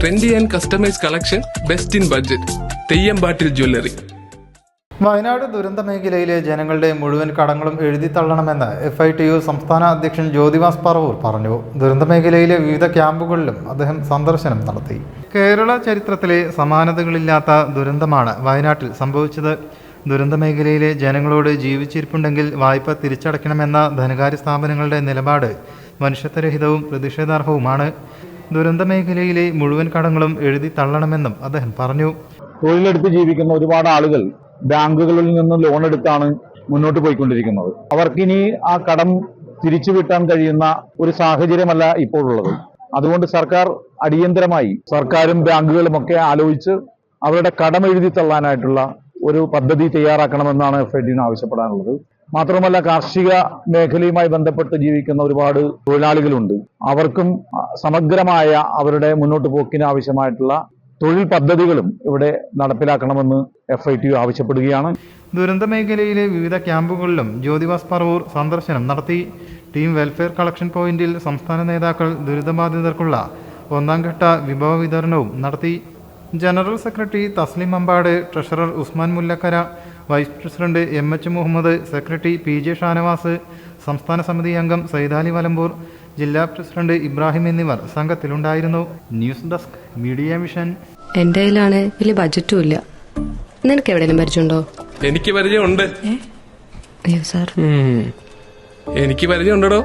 Trendy and customise collection best in budget തെയ്യമ്പാട്ടിൽ jewellery Wayanad ദുരന്ത മേഖലയിലെ ജനങ്ങളുടെ മുഴുവൻ കടങ്ങളും എഴുതി തള്ളണമെന്ന് എഫ് ഐ ടി യു സംസ്ഥാന അധ്യക്ഷൻ ജ്യോതിവാസ് പറവൂർ പറഞ്ഞു. ദുരന്ത മേഖലയിലെ വിവിധ ക്യാമ്പുകളിലും അദ്ദേഹം സന്ദർശനം നടത്തി. കേരള ചരിത്രത്തിലെ സമാനതകളില്ലാത്ത ദുരന്തമാണ് വയനാട്ടിൽ സംഭവിച്ചത്. ദുരന്ത മേഖലയിലെ ജനങ്ങളോട് ജീവിച്ചിരിപ്പുണ്ടെങ്കിൽ വായ്പ തിരിച്ചടയ്ക്കണമെന്ന ധനകാര്യ സ്ഥാപനങ്ങളുടെ നിലപാട് മനുഷ്യത്വരഹിതവും പ്രതിഷേധാർഹവുമാണ്. ദുരന്ത മേഖലയിലെ മുഴുവൻ കടങ്ങളും എഴുതി തള്ളണമെന്നും അദ്ദേഹം പറഞ്ഞു. തൊഴിലെടുത്ത് ജീവിക്കുന്ന ഒരുപാട് ആളുകൾ ബാങ്കുകളിൽ നിന്ന് ലോൺ എടുത്താണ് മുന്നോട്ട് പോയിക്കൊണ്ടിരിക്കുന്നത്. അവർക്കിനി ആ കടം തിരിച്ചു വിട്ടാൻ കഴിയുന്ന ഒരു സാഹചര്യമല്ല ഇപ്പോഴുള്ളത്. അതുകൊണ്ട് സർക്കാർ അടിയന്തരമായി സർക്കാരും ബാങ്കുകളും ഒക്കെ ആലോചിച്ച് അവരുടെ കടം എഴുതി തള്ളാനായിട്ടുള്ള ഒരു പദ്ധതി തയ്യാറാക്കണമെന്നാണ് ടിന് ആവശ്യപ്പെടാനുള്ളത്. മാത്രമല്ല കാർഷിക മേഖലയുമായി ബന്ധപ്പെട്ട് ജീവിക്കുന്ന ഒരുപാട് തൊഴിലാളികളുണ്ട്. അവർക്കും സമഗ്രമായ അവരുടെ മുന്നോട്ട് പോക്കിന് ആവശ്യമായിട്ടുള്ള തൊഴിൽ പദ്ധതികളും ഇവിടെ നടപ്പിലാക്കണമെന്ന് എഫ് ഐ ടി ആവശ്യപ്പെടുകയാണ്. ദുരന്ത മേഖലയിലെ വിവിധ ക്യാമ്പുകളിലും ജ്യോതിവാസ് പറവൂർ സന്ദർശനം നടത്തി. ടീം വെൽഫെയർ കളക്ഷൻ പോയിന്റിൽ സംസ്ഥാന നേതാക്കൾ ദുരിതബാധിതർക്കുള്ള ഒന്നാം ഘട്ട വിഭവ വിതരണവും നടത്തി. General secretary Taslim Ambad treasurer Usman Mullakkara vice president M H Muhammad secretary P J Shanavas സംസ്ഥാന സമിതി അംഗം സൈദാലി വലമ്പൂർ ജില്ലാ പ്രസിഡന്റ് ഇബ്രാഹിം എന്നിവർ സംഘത്തിലുണ്ടായിരുന്നു. News desk media mission. എന്റെ കയ്യിലാണ് വലിയ ബജറ്റും ഇല്ല. നിനക്ക് എവിടെയെങ്കിലും പരിചയമുണ്ടോ? എനിക്ക് പരിചയമുണ്ട്. അയ്യോ സാർ എനിക്ക് പരിചയമുണ്ടോ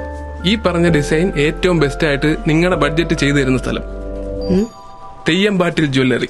ഈ പറഞ്ഞ ഡിസൈൻ ഏറ്റവും ബെസ്റ്റ് ആയിട്ട് നിങ്ങളുടെ ബഡ്ജറ്റ് ചെയ്തു തരുന്ന സ്ഥലം തെയ്യമ്പാട്ടിൽ jewellery